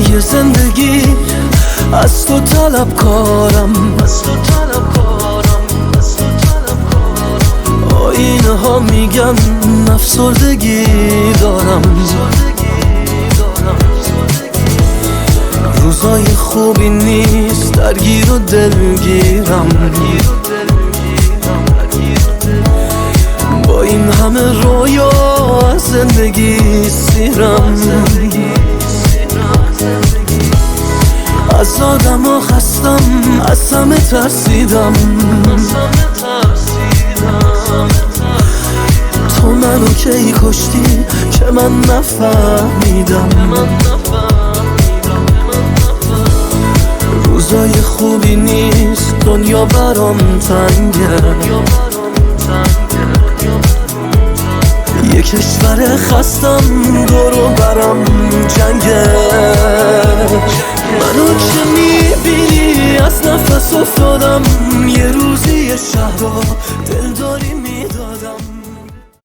یه زندگی از تو طلب کارم. از تو طلب کارم از تو طلب کارم آینه ها میگن افسردگی دارم. روزای خوبی نیست درگیر و دلگیرم. با این همه رویا از زندگی ها خستم از همه ترسیدم. تو منو کی کشتی که من نفهمیدم. روزای خوبی نیست دنیا برام تنگه. یه کشور خستم دورو برام جنگه. از نفس افتادم یه روزی شهر